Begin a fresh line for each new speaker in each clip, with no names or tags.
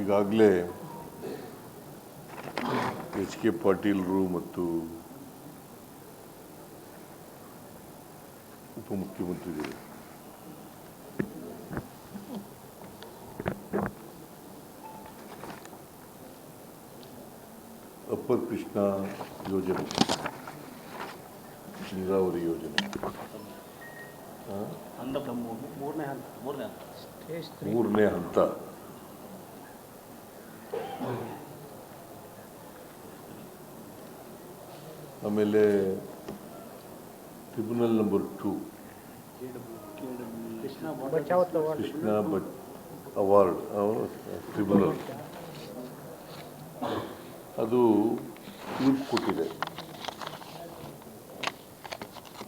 ಈಗಾಗಲೇ H K ಪಾಟೀಲ್ರು ಮತ್ತು ಉಪಮುಖ್ಯಮಂತ್ರಿಗಳು. ಅಪ್ಪರ್ ಕೃಷ್ಣ ಯೋಜನೆ ನೀರಾವರಿ ಯೋಜನೆ.
ಮೂರನೇ ಹಂತ ಮೂರನೇ ಹಂತ
ಮೂರನೇ ಹಂತ ಆಮೇಲೆ tribunal number two
Krishna
Bhat award tribunal ಅದು ತೀರ್ಪು ಕೊಟ್ಟಿದೆ.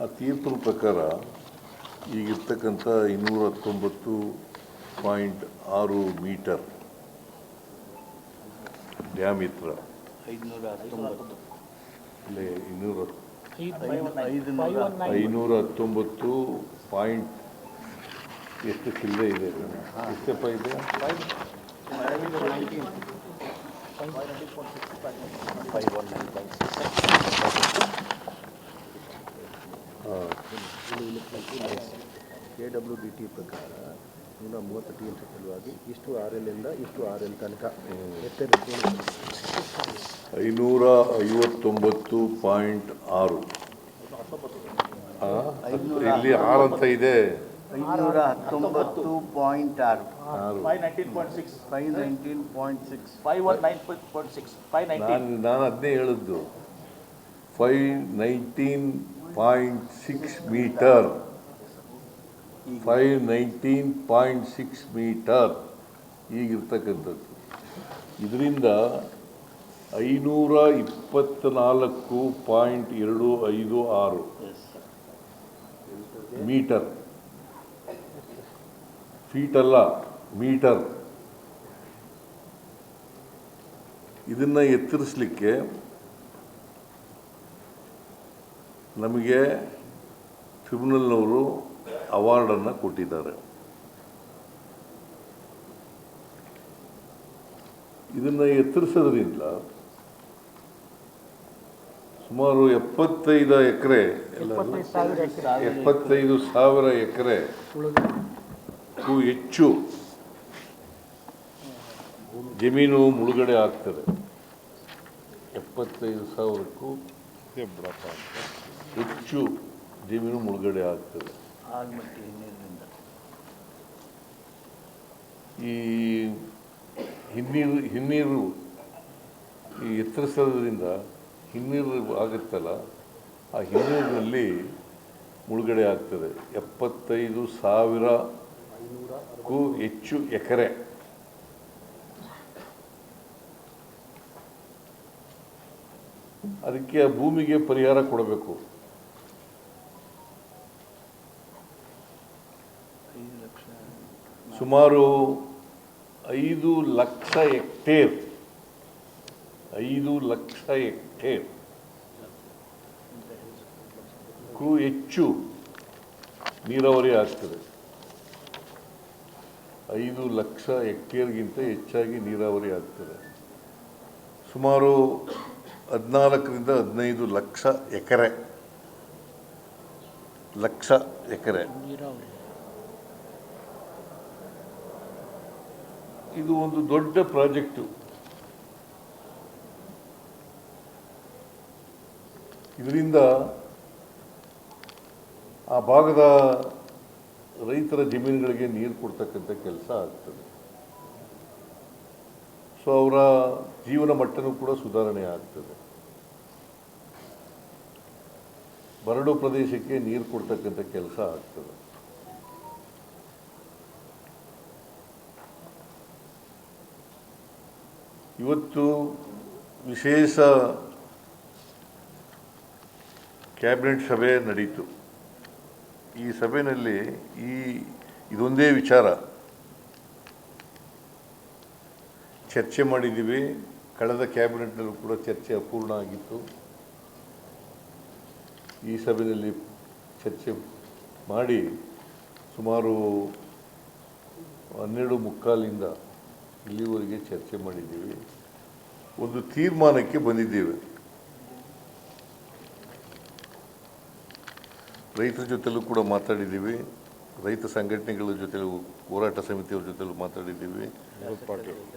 ಆ ತೀರ್ಪಿನ ಪ್ರಕಾರ ಈಗಿರ್ತಕ್ಕಂಥ ಇನ್ನೂರ ಹತ್ತೊಂಬತ್ತು ಪಾಯಿಂಟ್ ಆರು ಮೀಟರ್ ಡ್ಯಾಮ್ ಇತ್ರ.
ಐದುನೂರ ಹತ್ತೊಂಬತ್ತು.
ಅಲ್ಲೇ ಇನ್ನೂರ. ಐನೂರ ಹತ್ತೊಂಬತ್ತು ಪಾಯಿಂಟ್ ಎಷ್ಟು ಚಿಲ್ಲರೆ ಇದೆ ಎಷ್ಟಪ್ಪ ಇದೆ?
ಕೆ ಡಬ್ಲ್ಯೂ ಡಿ ಟಿ ಪ್ರಕಾರ ನೂರ ಮೂವತ್ತು ಟಿ ಎಂ ಸಲುವಾಗಿ ಇಷ್ಟು ಆರ್ ಎಲ್ ಇಂದ ಇಷ್ಟು ಆರ್ ಎಲ್ ತನಕ ಎತ್ತರ
ಐನೂರ ಐವತ್ತೊಂಬತ್ತು ಪಾಯಿಂಟ್ ಆರು. ಆ? ಇಲ್ಲಿ ಆರು ಅಂತ ಇದೆ.
ಐನೂರ ಹತ್ತೊಂಬತ್ತು ಪಾಯಿಂಟ್ ಆರು
ನಾನು
ಅದನ್ನೇ ಹೇಳಿದ್ದು. Five nineteen point six metre. Five nineteen point six metre ಈಗಿರ್ತಕ್ಕಂಥದ್ದು. ಇದರಿಂದ ಐನೂರ ಇಪ್ಪತ್ತ್ನಾಲ್ಕು ಪಾಯಿಂಟ್ ಎರಡು ಐದು ಆರು ಮೀಟರ್. ಫೀಟಲ್ಲ ಮೀಟರ್. ಇದನ್ನು ಎತ್ತರಿಸಲಿಕ್ಕೆ ನಮಗೆ ಟ್ರಿಬ್ಯುನಲ್ನವರು ಅವಾರ್ಡನ್ನು ಕೊಟ್ಟಿದ್ದಾರೆ. ಇದನ್ನು ಎತ್ತರಿಸೋದ್ರಿಂದ ಸುಮಾರು ಎಪ್ಪತ್ತೈದು ಎಕರೆ, ಎಪ್ಪತ್ತೈದು ಸಾವಿರ ಎಕರೆ ಹೆಚ್ಚು ಜಮೀನು ಮುಳುಗಡೆ ಆಗ್ತದೆ. ಎಪ್ಪತ್ತೈದು ಸಾವಿರಕ್ಕೂ ಹೆಚ್ಚು ಜಮೀನು ಮುಳುಗಡೆ ಆಗ್ತದೆ.
ಆಲ್ಮಟ್ಟಿ ನೀರಿನಿಂದ
ಈ ಹಿನ್ನೀರು ಹಿನ್ನೀರು ಈ ಎತ್ತರಿಸೋದ್ರಿಂದ ಹಿನ್ನೀರು ಆಗುತ್ತಲ್ಲ, ಆ ಹಿನ್ನೀರಿನಲ್ಲಿ ಮುಳುಗಡೆ ಆಗ್ತದೆ. ಎಪ್ಪತ್ತೈದು ಸಾವಿರಕ್ಕೂ ಹೆಚ್ಚು ಎಕರೆ. ಅದಕ್ಕೆ ಭೂಮಿಗೆ ಪರಿಹಾರ ಕೊಡಬೇಕು. ಸುಮಾರು ಐದು ಲಕ್ಷ ಹೆಕ್ಟೇರ್, ಐದು ಲಕ್ಷ ಹೆಕ್ಟೇರ್. ಕ್ಕೂ ಹೆಚ್ಚು ನೀರಾವರಿ ಆಗ್ತದೆ. ಐದು ಲಕ್ಷ ಹೆಕ್ಟೇರ್ಗಿಂತ ಹೆಚ್ಚಾಗಿ ನೀರಾವರಿ ಆಗ್ತದೆ. ಸುಮಾರು ಹದಿನಾಲ್ಕರಿಂದ ಹದಿನೈದು ಲಕ್ಷ ಎಕರೆ. ಲಕ್ಷ ಎಕರೆ. ಇದು ಒಂದು ದೊಡ್ಡ ಪ್ರಾಜೆಕ್ಟು. ಇದರಿಂದ ಆ ಭಾಗದ ರೈತರ ಜಮೀನುಗಳಿಗೆ ನೀರು ಕೊಡ್ತಕ್ಕಂಥ ಕೆಲಸ ಆಗ್ತದೆ. ಸೊ ಅವರ ಜೀವನ ಮಟ್ಟನೂ ಕೂಡ ಸುಧಾರಣೆ ಆಗ್ತದೆ. ಬರಡು ಪ್ರದೇಶಕ್ಕೆ ನೀರು ಕೊಡ್ತಕ್ಕಂಥ ಕೆಲಸ ಆಗ್ತದೆ. ಇವತ್ತು ವಿಶೇಷ ಕ್ಯಾಬಿನೆಟ್ ಸಭೆ ನಡೀತು. ಈ ಸಭೆಯಲ್ಲಿ ಈ ಇದೊಂದೇ ವಿಚಾರ. ಚರ್ಚೆ ಮಾಡಿದ್ದೀವಿ. ಕಳೆದ ಕ್ಯಾಬಿನೆಟ್ನಲ್ಲೂ ಕೂಡ ಚರ್ಚೆ ಅಪೂರ್ಣ ಆಗಿತ್ತು. ಈ ಸಭೆಯಲ್ಲಿ ಚರ್ಚೆ ಮಾಡಿ ಸುಮಾರು ಹನ್ನೆರಡು ಮುಕ್ಕಾಲಿಂದ ಇಲ್ಲಿವರೆಗೆ ಚರ್ಚೆ ಮಾಡಿದ್ದೀವಿ. ಒಂದು ತೀರ್ಮಾನಕ್ಕೆ ಬಂದಿದ್ದೇವೆ. ರೈತರ ಜೊತೆಲೂ ಕೂಡ ಮಾತಾಡಿದ್ದೀವಿ. ರೈತ ಸಂಘಟನೆಗಳ ಜೊತೆಲೂ, ಹೋರಾಟ ಸಮಿತಿಯವ್ರ ಜೊತೆಲೂ ಮಾತಾಡಿದ್ದೀವಿ.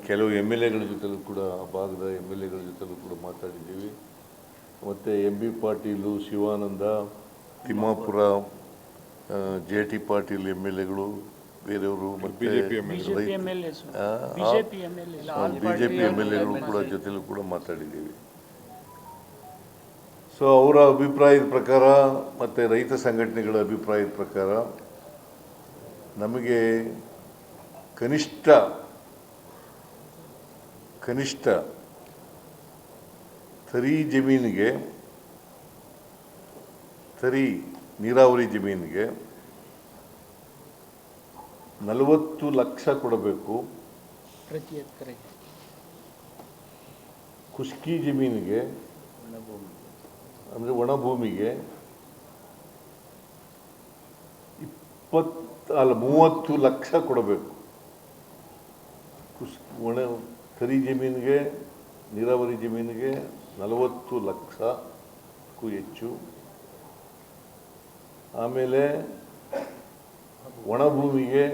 ಕೆಲವು ಎಂ ಎಲ್ ಎಗಳ ಜೊತೆಲೂ ಕೂಡ, ಆ ಭಾಗದ ಎಂ ಎಲ್ ಎಗಳ ಜೊತೆಲೂ ಕೂಡ ಮಾತಾಡಿದ್ದೀವಿ. ಮತ್ತು M B Patil, Shivananda, Timmapur J T Patil M L ಎಗಳು ಬೇರೆಯವರು ಮತ್ತು
ಬಿಜೆಪಿ ಎಲ್ ಎಂ ಎಲ್
ಎಗಳು ಕೂಡ ಜೊತೆಲೂ ಕೂಡ ಮಾತಾಡಿದ್ದೀವಿ. ಸೊ ಅವರ ಅಭಿಪ್ರಾಯದ ಪ್ರಕಾರ ಮತ್ತು ರೈತ ಸಂಘಟನೆಗಳ ಅಭಿಪ್ರಾಯದ ಪ್ರಕಾರ ನಮಗೆ ಕನಿಷ್ಠ ಕನಿಷ್ಠ ತರಿ ಜಮೀನಿಗೆ ತರಿ ನೀರಾವರಿ ಜಮೀನಿಗೆ ನಲವತ್ತು ಲಕ್ಷ ಕೊಡಬೇಕು.
ಪ್ರತಿ ಎಕರೆಗೆ
ಖುಷ್ಕಿ ಜಮೀನಿಗೆ ಅಂದರೆ ಒಣ ಭೂಮಿಗೆ ಇಪ್ಪತ್ತು ಅಲ್ಲ ಮೂವತ್ತು ಲಕ್ಷ ಕೊಡಬೇಕು. ಖುಷ್ ಒಣ ಕರಿ ಜಮೀನಿಗೆ ನೀರಾವರಿ ಜಮೀನಿಗೆ ನಲವತ್ತು ಲಕ್ಷಕ್ಕೂ ಹೆಚ್ಚು. ಆಮೇಲೆ ಒಣ ಭೂಮಿಗೆ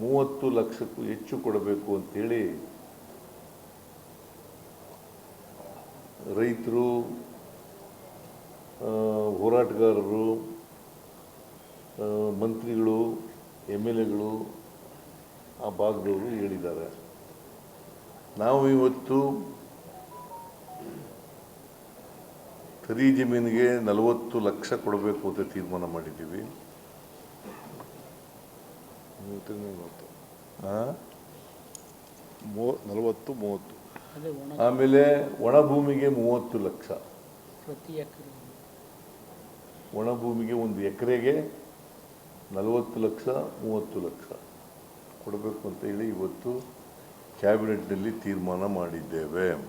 ಮೂವತ್ತು ಲಕ್ಷಕ್ಕೂ ಹೆಚ್ಚು ಕೊಡಬೇಕು ಅಂತೇಳಿ ರೈತರು ಹೋರಾಟಗಾರರು ಮಂತ್ರಿಗಳು, ಎಂ ಎಲ್ ಎಗಳು ಆ ಭಾಗದವರು ಹೇಳಿದ್ದಾರೆ. ನಾವು ಇವತ್ತು ಖರೀ ಜಮೀನಿಗೆ ನಲವತ್ತು ಲಕ್ಷ ಕೊಡಬೇಕು ಅಂತ ತೀರ್ಮಾನ ಮಾಡಿದ್ದೀವಿ. ಆ?
ಮೂ ನಲವತ್ತು ಮೂವತ್ತು.
ಆಮೇಲೆ ಒಣ ಭೂಮಿಗೆ ಮೂವತ್ತು ಲಕ್ಷ.
ಪ್ರತಿ ಎಕರೆ.
ಒಣ ಭೂಮಿಗೆ ಒಂದು ಎಕರೆಗೆ ನಲವತ್ತು ಲಕ್ಷ ಮೂವತ್ತು ಲಕ್ಷ. ಕೊಡಬೇಕು ಅಂತ ಹೇಳಿ ಇವತ್ತು ಕ್ಯಾಬಿನೆಟ್ನಲ್ಲಿ ತೀರ್ಮಾನ ಮಾಡಿದ್ದೇವೆ.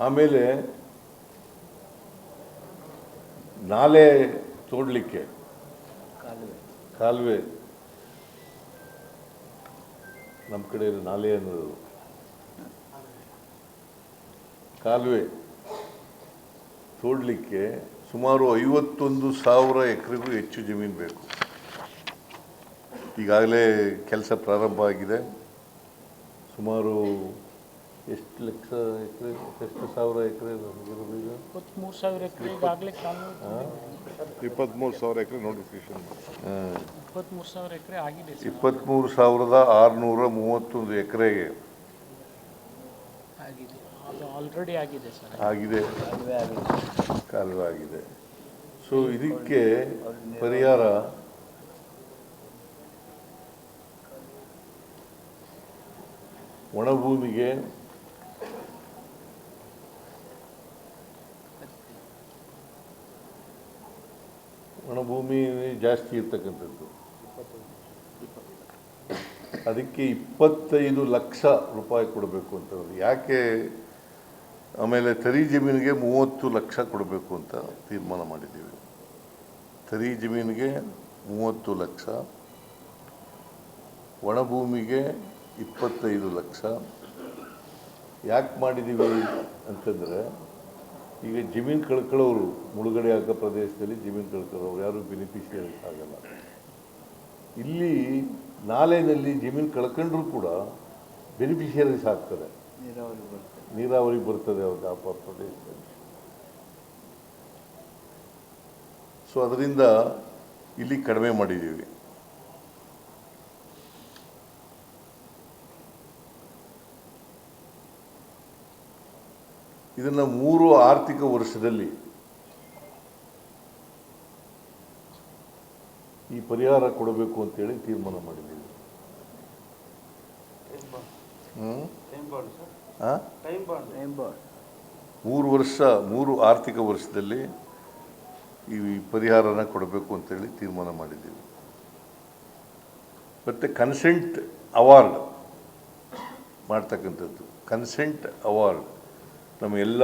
ಆಮೇಲೆ ನಾಲೆ ತೋಡಲಿಕ್ಕೆ ಕಾಲುವೆ ನಮ್ಮ ಕಡೆ ನಾಲೆ ಅನ್ನೋದು. ಕಾಲುವೆ ತೋಡಲಿಕ್ಕೆ ಸುಮಾರು ಐವತ್ತೊಂದು ಸಾವಿರ ಎಕರೆಗೂ ಹೆಚ್ಚು ಜಮೀನು ಬೇಕು. ಈಗಾಗಲೇ ಕೆಲಸ ಪ್ರಾರಂಭ ಆಗಿದೆ. ಸುಮಾರು ಎಷ್ಟು ಲಕ್ಷ ಎಕರೆ ಎಷ್ಟು ಸಾವಿರ ಎಕರೆ ನಮಗಿರೋದು ಈಗ?
ಇಪ್ಪತ್ತ್ಮೂರು ಸಾವಿರ ಎಕರೆ ಈಗಾಗಲೇ ಕಾಲು
ಇಪ್ಪತ್ತ್ಮೂರು ಸಾವಿರ ಎಕರೆ ನೋಟಿಫಿಕೇಶನ್.
ಇಪ್ಪತ್ತ್ಮೂರು ಸಾವಿರ ಎಕರೆ ಆಗಿದೆ ಸರ್.
ಇಪ್ಪತ್ತ್ಮೂರು ಸಾವಿರದ ಆರುನೂರ ಮೂವತ್ತೊಂದು ಎಕರೆಗೆ.
ಆಗಿದೆ. ಅದು ಆಲ್ರೆಡಿ ಆಗಿದೆ ಸರ್.
ಆಗಿದೆ. ಕಾಲುವೆ ಆಗಿದೆ. ಸೊ ಇದಕ್ಕೆ ಪರಿಹಾರ ಒಣಭೂಮಿಗೆ ಒಣಭೂಮಿ ಜಾಸ್ತಿ ಇರ್ತಕ್ಕಂಥದ್ದು. ಅದಕ್ಕೆ ಇಪ್ಪತ್ತೈದು ಲಕ್ಷ ರೂಪಾಯಿ ಕೊಡಬೇಕು ಅಂತ ಯಾಕೆ? ಆಮೇಲೆ ತರಿ ಜಮೀನಿಗೆ ಮೂವತ್ತು ಲಕ್ಷ ಕೊಡಬೇಕು ಅಂತ ತೀರ್ಮಾನ ಮಾಡಿದ್ದೀವಿ. ತರಿ ಜಮೀನಿಗೆ ಮೂವತ್ತು ಲಕ್ಷ ಒಣಭೂಮಿಗೆ ಇಪ್ಪತ್ತೈದು ಲಕ್ಷ. ಯಾಕೆ ಮಾಡಿದ್ದೀವಿ ಅಂತಂದರೆ ಈಗ ಜಮೀನು ಕಳ್ಕೊಳ್ಳೋರು ಮುಳುಗಡೆ ಆಗೋ ಪ್ರದೇಶದಲ್ಲಿ ಜಮೀನು ಕಳ್ಕೊಳ್ಳೋರು ಯಾರು ಬೆನಿಫಿಷಿಯರಿ ಆಗಲ್ಲ. ಇಲ್ಲಿ ನಾಲೆನಲ್ಲಿ ಜಮೀನು ಕಳ್ಕೊಂಡ್ರೂ ಕೂಡ ಬೆನಿಫಿಷಿಯರೀಸ್ ಆಗ್ತದೆ
ನೀರಾವರಿ ಬರ್ತದೆ.
ನೀರಾವರಿ ಬರ್ತದೆ ಅವ್ರಿಗೆ ಆ ಪ್ರದೇಶದಲ್ಲಿ. ಸೊ ಅದರಿಂದ ಇಲ್ಲಿ ಕಡಿಮೆ ಮಾಡಿದ್ದೀವಿ. ಇದನ್ನು ಮೂರು ಆರ್ಥಿಕ ವರ್ಷದಲ್ಲಿ ಈ ಪರಿಹಾರ ಕೊಡಬೇಕು ಅಂತೇಳಿ ತೀರ್ಮಾನ ಮಾಡಿದ್ದೀವಿ. ಮೂರು ವರ್ಷ ಮೂರು ಆರ್ಥಿಕ ವರ್ಷದಲ್ಲಿ ಈ ಪರಿಹಾರನ ಕೊಡಬೇಕು ಅಂತೇಳಿ ತೀರ್ಮಾನ ಮಾಡಿದ್ದೀವಿ. ಮತ್ತು ಕನ್ಸೆಂಟ್ ಅವಾರ್ಡ್ ಮಾಡ್ತಕ್ಕಂಥದ್ದು. ಕನ್ಸೆಂಟ್ ಅವಾರ್ಡ್ ನಮ್ಮ ಎಲ್ಲ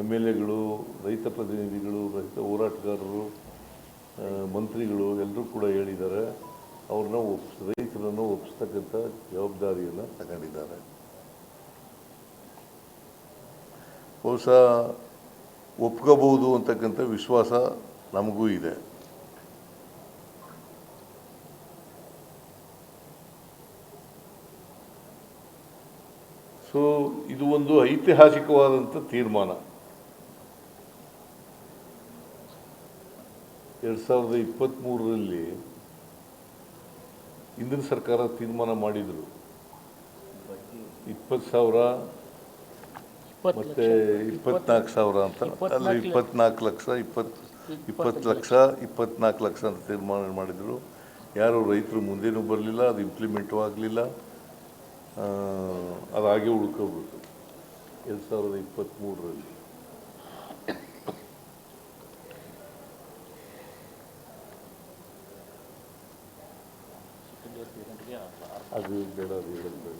ಎಂ ಎಲ್ ಎಗಳು, ರೈತ ಪ್ರತಿನಿಧಿಗಳು, ರೈತ ಹೋರಾಟಗಾರರು ಮಂತ್ರಿಗಳು ಎಲ್ಲರೂ ಕೂಡ ಹೇಳಿದ್ದಾರೆ, ಅವ್ರನ್ನ ಒಪ್ಸ್, ರೈತರನ್ನು ಒಪ್ಪಿಸ್ತಕ್ಕಂಥ ಜವಾಬ್ದಾರಿಯನ್ನು ತಗೊಂಡಿದ್ದಾರೆ. ಬಹುಶಃ ಒಪ್ಕೋಬಹುದು ಅಂತಕ್ಕಂಥ ವಿಶ್ವಾಸ ನಮಗೂ ಇದೆ. ಸೊ ಇದು ಒಂದು ಐತಿಹಾಸಿಕವಾದಂಥ ತೀರ್ಮಾನ. ಎರಡು ಸಾವಿರದ ಇಪ್ಪತ್ತ್ಮೂರರಲ್ಲಿ ಹಿಂದಿನ ಸರ್ಕಾರ ತೀರ್ಮಾನ ಮಾಡಿದರು. ಇಪ್ಪತ್ತು ಸಾವಿರ ಮತ್ತೆ ಇಪ್ಪತ್ನಾಲ್ಕು ಸಾವಿರ ಅಂತ. ಅಲ್ಲ ಇಪ್ಪತ್ನಾಲ್ಕು ಲಕ್ಷ ಇಪ್ಪತ್ತು ಇಪ್ಪತ್ತು ಲಕ್ಷ. ಇಪ್ಪತ್ನಾಲ್ಕು ಲಕ್ಷ ಅಂತ ತೀರ್ಮಾನ ಮಾಡಿದರು. ಯಾರು ರೈತರು ಮುಂದೇನೂ ಬರಲಿಲ್ಲ ಅದು ಇಂಪ್ಲಿಮೆಂಟೂ ಆಗಲಿಲ್ಲ. ಅದು ಹಾಗೆ ಉಳ್ಕೋಬೇಕು. ಎರಡು ಸಾವಿರದ ಇಪ್ಪತ್ತ್ಮೂರರಲ್ಲಿ ಅದು ಬೇಡ ಅದು ಬೇಡ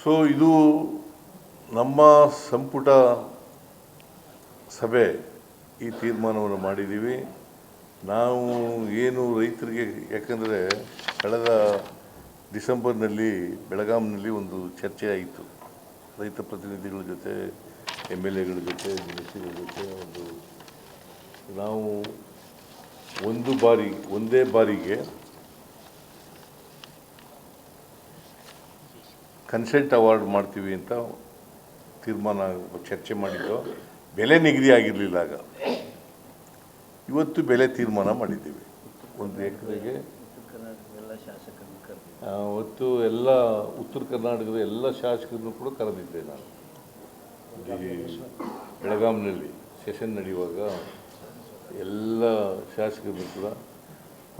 ಸೊ ಇದು ನಮ್ಮ ಸಂಪುಟ ಸಭೆ ಈ ತೀರ್ಮಾನವನ್ನು ಮಾಡಿದ್ದೀವಿ. ನಾವು ಏನು ರೈತರಿಗೆ, ಯಾಕಂದರೆ ಕಳೆದ ಡಿಸೆಂಬರ್ನಲ್ಲಿ, ಬೆಳಗಾಂನಲ್ಲಿ ಒಂದು ಚರ್ಚೆ ಆಯಿತು. ರೈತ ಪ್ರತಿನಿಧಿಗಳ ಜೊತೆ, ಎಂ ಎಲ್ ಎಗಳ ಜೊತೆ ಮಿನಿಸ್ಟ್ರಿಗಳ ಜೊತೆ ಒಂದು, ನಾವು ಒಂದು ಬಾರಿ, ಒಂದೇ ಬಾರಿಗೆ ಕನ್ಸೆಂಟ್ ಅವಾರ್ಡ್ ಮಾಡ್ತೀವಿ ಅಂತ ತೀರ್ಮಾನ ಚರ್ಚೆ ಮಾಡಿದ್ದು. ಬೆಲೆ ನಿಗದಿ ಆಗಿರಲಿಲ್ಲ ಆಗ. ಇವತ್ತು ಬೆಲೆ ತೀರ್ಮಾನ ಮಾಡಿದ್ದೀವಿ. ಒಂದು ಎಕರೆಗೆ ಅವತ್ತು ಎಲ್ಲ ಉತ್ತರ ಕರ್ನಾಟಕದ ಎಲ್ಲ ಶಾಸಕರನ್ನು ಕೂಡ ಕರೆದಿದ್ದೆ ನಾನು. ಬೆಳಗಾಂನಲ್ಲಿ ಸೆಷನ್ ನಡೆಯುವಾಗ ಎಲ್ಲ ಶಾಸಕರನ್ನು ಕೂಡ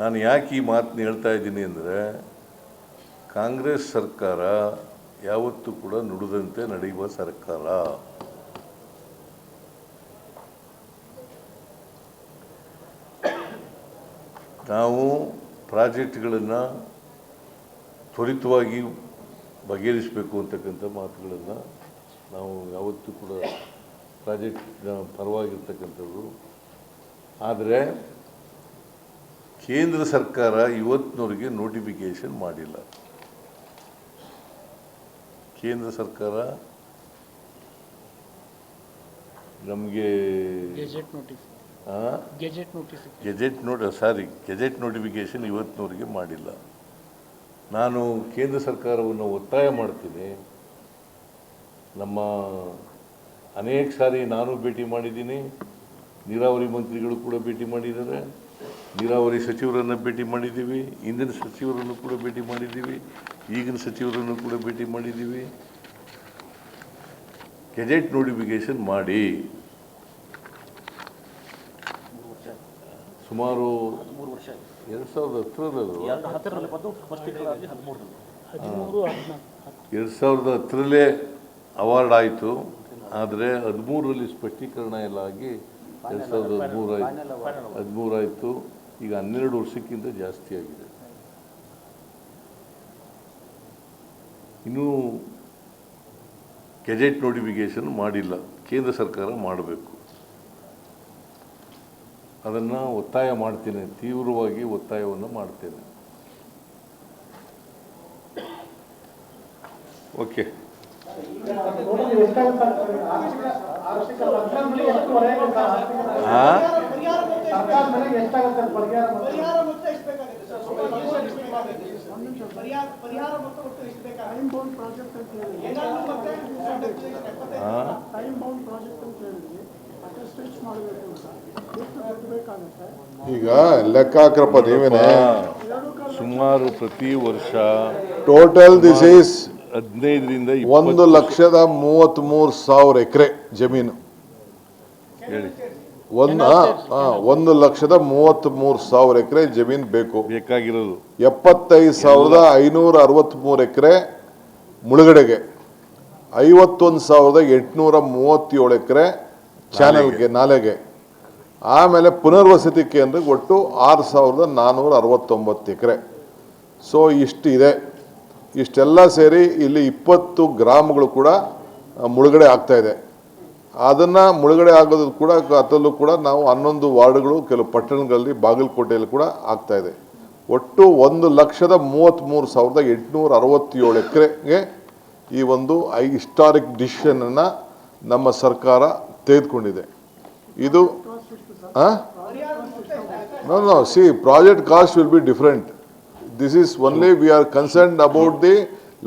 ನಾನು ಯಾಕೆ ಈ ಮಾತನ್ನ ಹೇಳ್ತಾ ಇದ್ದೀನಿ ಅಂದರೆ ಕಾಂಗ್ರೆಸ್ ಸರ್ಕಾರ ಯಾವತ್ತೂ ಕೂಡ ನುಡಿದಂತೆ ನಡೆಯುವ ಸರ್ಕಾರ. ನಾವು ಪ್ರಾಜೆಕ್ಟ್ಗಳನ್ನು ತ್ವರಿತವಾಗಿ ಬಗೆಹರಿಸಬೇಕು ಅಂತಕ್ಕಂಥ ಮಾತುಗಳನ್ನು ನಾವು ಯಾವತ್ತೂ ಕೂಡ ಪ್ರಾಜೆಕ್ಟ್ನ ಪರವಾಗಿರ್ತಕ್ಕಂಥದ್ದು. ಆದರೆ ಕೇಂದ್ರ ಸರ್ಕಾರ ಇವತ್ತಿನವರಿಗೆ ನೋಟಿಫಿಕೇಶನ್ ಮಾಡಿಲ್ಲ. ಕೇಂದ್ರ ಸರ್ಕಾರ ನಮಗೆ
gazette gazette notice
gazette note sorry gazette notification ಇವತ್ತಿನವರೆಗೆ ಮಾಡಿಲ್ಲ. ನಾನು ಕೇಂದ್ರ ಸರ್ಕಾರವನ್ನು ಒತ್ತಾಯ ಮಾಡ್ತೀನಿ. ನಮ್ಮ ಅನೇಕ ಸಾರಿ ನಾನು ಭೇಟಿ ಮಾಡಿದ್ದೀನಿ. ನೀರಾವರಿ ಮಂತ್ರಿಗಳು ಕೂಡ ಭೇಟಿ ಮಾಡಿದ್ದಾರೆ. ನೀರಾವರಿ ಸಚಿವರನ್ನು ಭೇಟಿ ಮಾಡಿದ್ದೀವಿ. ಹಿಂದಿನ ಸಚಿವರನ್ನು ಕೂಡ ಭೇಟಿ ಮಾಡಿದ್ದೀವಿ. ಈಗಿನ ಸಚಿವರನ್ನು ಕೂಡ ಭೇಟಿ ಮಾಡಿದ್ದೀವಿ. ಗೆಜೆಟ್ ನೋಟಿಫಿಕೇಶನ್ ಮಾಡಿ. ಸುಮಾರು
ಮೂರು ವರ್ಷ ಆಯ್ತು.
ಎರಡು ಸಾವಿರದ ಹತ್ತರಲ್ಲೂ
ಎರಡು ಹತ್ತರಲ್ಲಿ ಬಂದು ಫಸ್ಟ್ ಆಗಿ ಹದಿಮೂರರಲ್ಲಿ. ಹದಿಮೂರು ಹದಿನಾಲ್ಕು.
ಎರಡು ಸಾವಿರದ ಹತ್ತರಲ್ಲೇ ಅವಾರ್ಡ್ ಆಯಿತು. ಆದರೆ ಹದಿಮೂರರಲ್ಲಿ ಸ್ಪಷ್ಟೀಕರಣ ಎಲ್ಲ ಆಗಿ ಎರಡು ಸಾವಿರದ ಹದಿಮೂರು ಆಯಿತು ಹದಿಮೂರು ಆಯಿತು ಈಗ ಹನ್ನೆರಡು ವರ್ಷಕ್ಕಿಂತ ಜಾಸ್ತಿ ಆಗಿದೆ. ಇನ್ನೂ ಗೆಜೆಟ್ ನೋಟಿಫಿಕೇಷನ್ ಮಾಡಿಲ್ಲ. ಕೇಂದ್ರ ಸರ್ಕಾರ ಮಾಡಬೇಕು. ಅದನ್ನು ಒತ್ತಾಯ ಮಾಡ್ತೇನೆ ತೀವ್ರವಾಗಿ ಒತ್ತಾಯವನ್ನು ಮಾಡ್ತೇನೆ. ಓಕೆ. ಹಾಂ?
ಈಗ ಲೆಕ್ಕ ಹಾಕ್ರಪ್ಪ ನೀವೇನೆ.
ಸುಮಾರು ಪ್ರತಿ ವರ್ಷ
ಟೋಟಲ್ ದಿಸ್ ಈಸ್
ಹದಿನೈದರಿಂದ
ಒಂದು ಲಕ್ಷದ ಮೂವತ್ತ್ ಮೂರು ಸಾವಿರ ಎಕರೆ ಜಮೀನು.
ಹೇಳಿ.
ಒಂದು ಒಂದು ಲಕ್ಷದ ಮೂವತ್ತ್ ಮೂರು ಸಾವಿರ ಎಕರೆ ಜಮೀನು ಬೇಕು.
ಬೇಕಾಗಿರೋದು.
ಎಪ್ಪತ್ತೈದು ಸಾವಿರದ ಐನೂರ ಅರವತ್ತ್ಮೂರು ಎಕರೆ ಮುಳುಗಡೆಗೆ. ಐವತ್ತೊಂದು ಸಾವಿರದ ಎಂಟುನೂರ ಮೂವತ್ತೇಳು ಎಕರೆ ಚಾನೆಲ್ಗೆ ನಾಲೆಗೆ. ಆಮೇಲೆ ಪುನರ್ವಸತಿ ಕೇಂದ್ರಕ್ಕೆ ಒಟ್ಟು ಆರು ಸಾವಿರದ ನಾನ್ನೂರ ಅರವತ್ತೊಂಬತ್ತು ಎಕರೆ. ಸೊ ಇಷ್ಟು ಇದೆ ಇಷ್ಟೆಲ್ಲ ಸೇರಿ ಇಲ್ಲಿ ಇಪ್ಪತ್ತು ಗ್ರಾಮಗಳು ಕೂಡ ಮುಳುಗಡೆ ಆಗ್ತಾ ಇದೆ. ಅದನ್ನು ಮುಳುಗಡೆ ಆಗೋದು ಕೂಡ, ಅದರಲ್ಲೂ ಕೂಡ ನಾವು ಹನ್ನೊಂದು ವಾರ್ಡ್ಗಳು, ಕೆಲವು ಪಟ್ಟಣಗಳಲ್ಲಿ, ಬಾಗಲಕೋಟೆಯಲ್ಲಿ ಕೂಡ ಆಗ್ತಾ ಇದೆ. ಒಟ್ಟು ಒಂದು ಲಕ್ಷದ ಮೂವತ್ತ್ಮೂರು ಸಾವಿರದ ಎಂಟುನೂರ ಅರವತ್ತೇಳು ಎಕರೆಗೆ ಈ ಒಂದು ಐ, ಹಿಸ್ಟಾರಿಕ್ ಡಿಸಿಷನನ್ನು ನಮ್ಮ ಸರ್ಕಾರ ತೆಗೆದುಕೊಂಡಿದೆ. ಇದು no no C project cost will be different this is only we are concern about the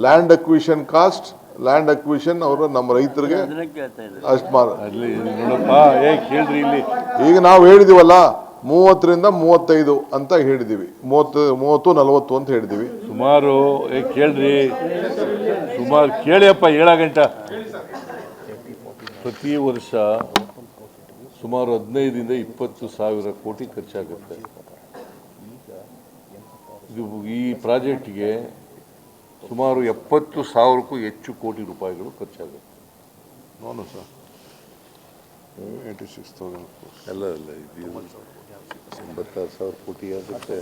land acquisition cost land acquisition ಅವರು ನಮ್ಮ ರೈತರಿಗೆ ಅಷ್ಟು ಮಾರ. ಈಗ ನಾವು ಹೇಳಿದೀವಲ್ಲ ಮೂವತ್ತರಿಂದ ಮೂವತ್ತೈದು ಅಂತ ಹೇಳಿದೀವಿ. ಮೂವತ್ತು ಮೂವತ್ತು ನಲವತ್ತು ಅಂತ ಹೇಳಿದೀವಿ.
ಸುಮಾರು ಕೇಳ್ರಿ. ಸುಮಾರು ಕೇಳಿಯಪ್ಪ ಏಳ ಗಂಟ. ಪ್ರತಿ ವರ್ಷ ಸುಮಾರು ಹದಿನೈದರಿಂದ ಇಪ್ಪತ್ತು ಸಾವಿರ ಕೋಟಿ ಖರ್ಚಾಗುತ್ತೆ. ಇದು ಈ ಪ್ರಾಜೆಕ್ಟ್ಗೆ ಸುಮಾರು ಎಪ್ಪತ್ತು ಸಾವಿರಕ್ಕೂ ಹೆಚ್ಚು ಕೋಟಿ ರೂಪಾಯಿಗಳು ಖರ್ಚಾಗುತ್ತೆ.
ನೋನು ಸರ್. ಏಯ್ಟಿ ಸಿಕ್ಸ್ ತೌಸಂಡ್
ಅಲ್ಲ ಅಲ್ಲ ಇದು ಎಂಬತ್ತಾರು ಸಾವಿರ ಕೋಟಿ ಆಗುತ್ತೆ.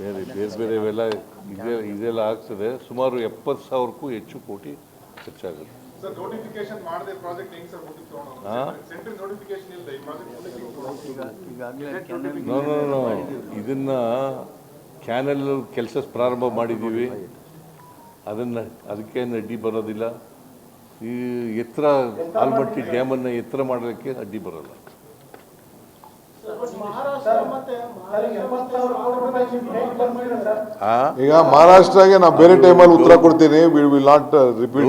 ಬೇರೆ ಬೇರೆ ಬೇರೆವೆಲ್ಲ ಇದೆ ಇದೆಲ್ಲ ಆಗ್ತದೆ. ಸುಮಾರು ಎಪ್ಪತ್ತು ಸಾವಿರಕ್ಕೂ ಹೆಚ್ಚು ಕೋಟಿ ಖರ್ಚಾಗುತ್ತೆ. ಇದನ್ನ ಕ್ಯಾನಲ್ ಕೆಲಸ ಪ್ರಾರಂಭ ಮಾಡಿದ್ದೀವಿ. ಅದನ್ನು ಅದಕ್ಕೆ ಅಡ್ಡಿ ಬರೋದಿಲ್ಲ. ಈ ಎತ್ತರ ಆಲ್ಮಟ್ಟಿ ಡ್ಯಾಮನ್ನು ಎತ್ತರ ಮಾಡೋದಕ್ಕೆ ಅಡ್ಡಿ ಬರೋಲ್ಲ.
ಈಗ ಮಹಾರಾಷ್ಟ್ರಗೆ ನಾವು ಬೇರೆ ಟೈಮಲ್ಲಿ ಉತ್ತರ ಕೊಡ್ತೀನಿ. ವಿ ವಿಲ್ ನಾಟ್ ರಿಪೀಟ್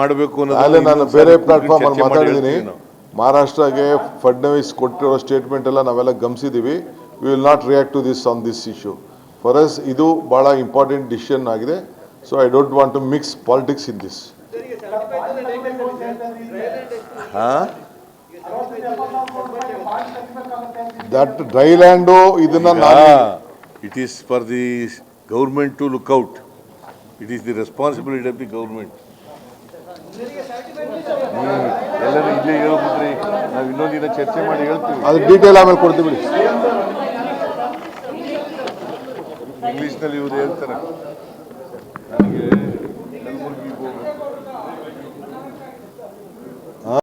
ಮಾಡಬೇಕು
ಅಲ್ಲೇ ನಾನು ಬೇರೆ ಪ್ಲಾಟ್ಫಾರ್ಮ್ ಅಲ್ಲಿ
ಮಾತಾಡಿದೀನಿ
ಮಾತಾಡಿದ್ದೀನಿ. ಮಹಾರಾಷ್ಟ್ರಗೆ ಫಡ್ನವೀಸ್ ಕೊಟ್ಟಿರೋ ಸ್ಟೇಟ್ಮೆಂಟ್ ಎಲ್ಲ ನಾವೆಲ್ಲ ಗಮನಿಸಿದ್ದೀವಿ we will not react to this on this issue for us ಇದು ಬಹಳ ಇಂಪಾರ್ಟೆಂಟ್ ಡಿಸಿಷನ್ ಆಗಿದೆ. So I don't want to mix politics in this
ಹಾ?
ದಟ್ ಡ್ರೈ ಲ್ಯಾಂಡು ಇದನ್ನ ನಾನು
it is for the government to look out it is the responsibility of the government ಎಲ್ಲರೂ ಇಲ್ಲೇ ಹೇಳ್ಬಿಟ್ರಿ. ನಾವು ಇನ್ನೊಂದಿನ ಚರ್ಚೆ ಮಾಡಿ ಹೇಳ್ತೀವಿ.
ಅದು ಡೀಟೇಲ್ ಆಮೇಲೆ ಕೊಡ್ತೀವಿ ಬಿಡಿ.
ಇಂಗ್ಲೀಷ್ನಲ್ಲಿ ಇವರು ಹೇಳ್ತಾರೆ. ನನಗೆ